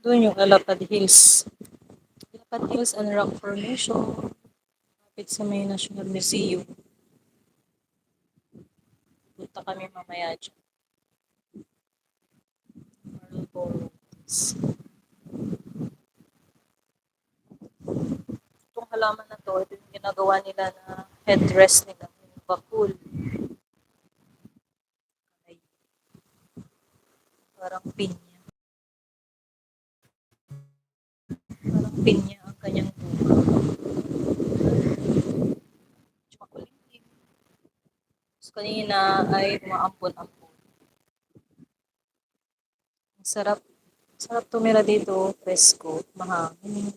Doon yung Alapad Hills. Alapad Hills and Rock Formation. Kapit sa may National Museum. Punta kami mamaya dyan. Marlborough. Itong halaman na to, ito yung ginagawa nila na headdress nila. Yung bakul. Parang pinya. Kanina ay umaampon-ampon. Sarap. Sarap tumira dito, presko, mahangin.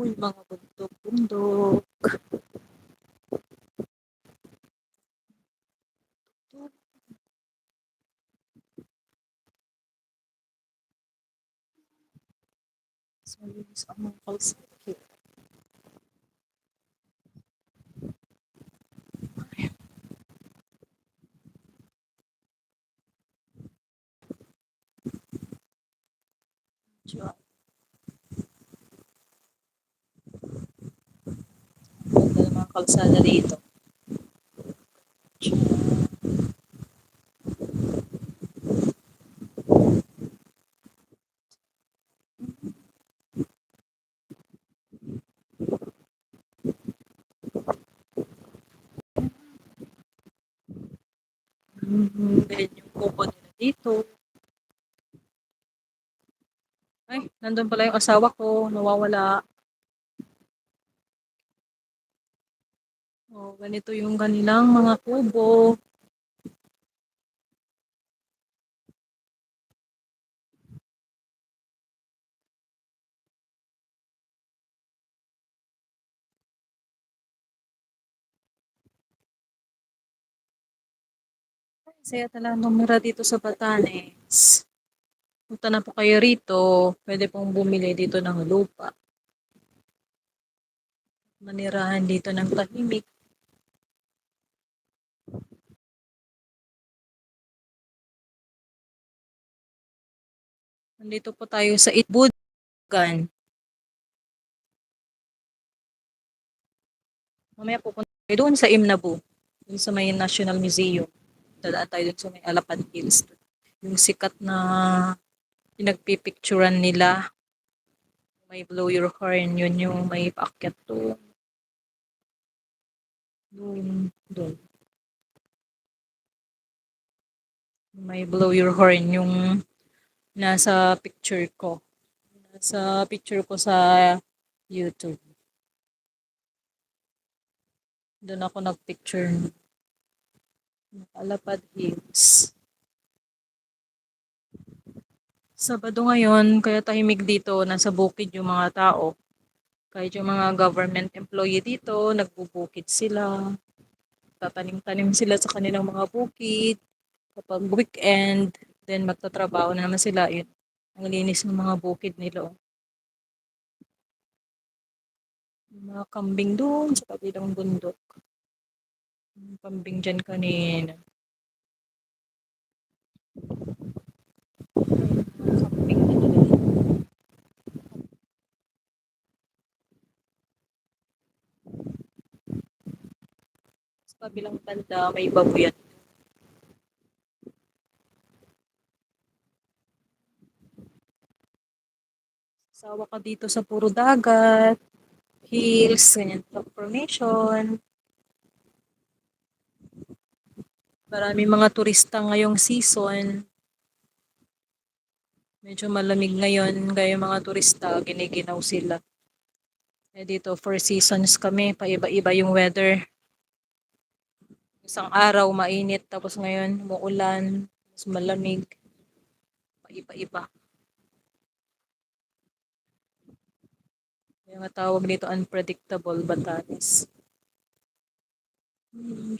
Uy, mga bundok-bundok. So, linis ang mga kalsada here. Ng kalsada dito. Mhm, Ganyan yung kuko nila dito. Ay, nandun pala yung asawa ko, nawawala. Oh, ganito yung kanilang mga kubo. Saya talaga tumira dito sa Batanes. Punta na po kayo rito, pwede pong bumili dito ng lupa. Manirahan dito ng tahimik. Nandito po tayo sa Itbugan. Mamaya pupunta tayo doon sa Imnabu. Doon sa may National Museum. Dadaan tayo doon sa may Alapan Hills. Yung sikat na pinagpipicturan nila. May blow your horn. Yun yung may paakyat doon. Doon. Doon. May blow your horn yung nasa picture ko. Nasa picture ko sa YouTube. Doon ako nagpicture. Alapad Hills. Sabado ngayon, kaya tahimik dito, nasa bukid yung mga tao. Kahit yung mga government employee dito, nagbubukid sila. Tatanim-tanim sila sa kanilang mga bukid. Kapag weekend, then magtatrabaho na naman sila. Yun, ang linis ng mga bukid nila. oh. Mga kambing doon sa kabilang bundok. Yung kambing dyan kanina. Sa kabilang banda, may babuyan. Sawa ka dito sa puro dagat, hills, ganyan, rock formation. Marami mga turista ngayong season. Medyo malamig ngayon, kaya mga turista, giniginaw sila. Eh dito, four seasons kami, paiba-iba yung weather. Isang araw, mainit, tapos ngayon, muulan, mas malamig. Paiba-iba. Yung tawag dito, unpredictable Batanes. Hmm.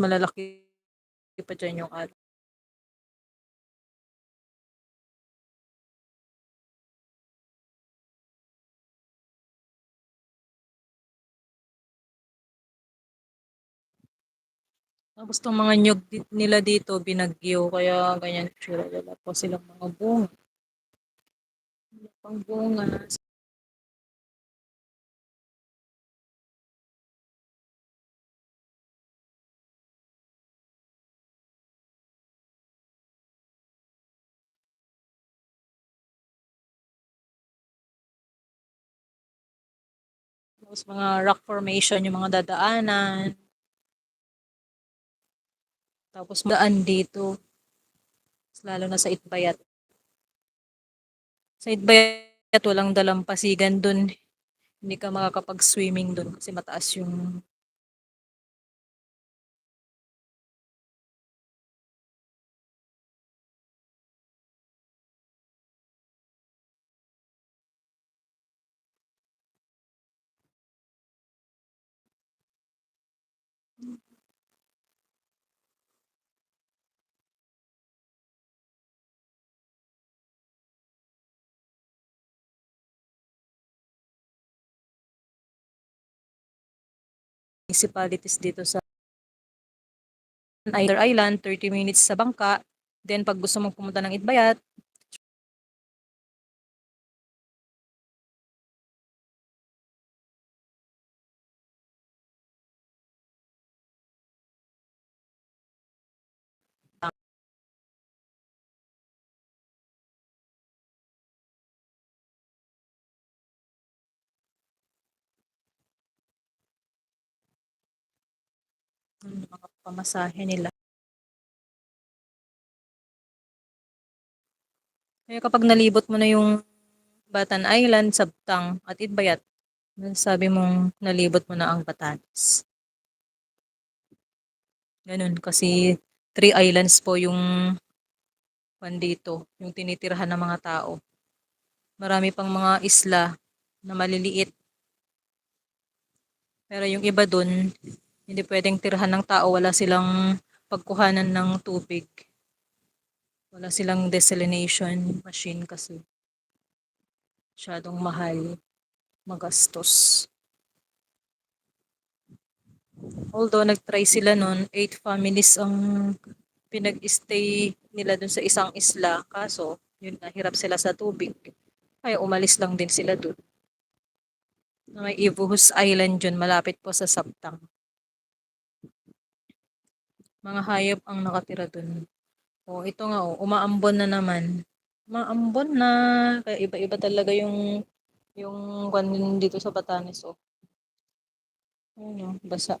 Malalaki pa dyan yung araw. Tapos itong mga nyug nila dito, binagyo, kaya ganyan sila. Wala pa silang mga bunga. Wala pang bunga. Tapos mga rock formation, yung mga dadaanan. Tapos daan dito. Lalo na sa Itbayat. Sa Itbayat, walang dalampasigan dun. Hindi ka makakapag-swimming dun kasi mataas yung municipalities dito sa Either Island, 30 minutes sa bangka. Then pag gusto mong pumunta ng Itbayat, yung mga pamasahe nila. Kaya kapag nalibot mo na yung Batan Island, Sabtang at Itbayat, sabi mong nalibot mo na ang Batanes. Ganun, kasi three islands po yung pan dito, yung tinitirhan ng mga tao. Marami pang mga isla na maliliit. Pero yung iba dun, hindi pwedeng tirhan ng tao, wala silang pagkuhanan ng tubig. Wala silang desalination machine kasi masyadong mahal, magastos. Although nag-try sila nun, 8 families ang pinag-stay nila dun sa isang isla. Kaso, yun na, hirap sila sa tubig. Kaya umalis lang din sila dun. May Ivuhus Island dyan, malapit po sa Sabtang. Mga hayop ang nakatira dun. O, ito nga, o, umaambon na naman. Umaambon na. Kaya iba-iba talaga yung yung kwan dito sa Batanes, o. Ayun, o, basa.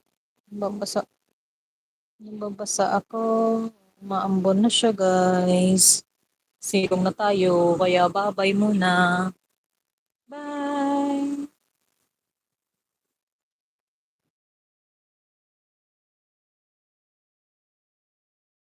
Babasa. Nababasa ako. Umaambon na siya, guys. Silong na tayo, kaya babay muna.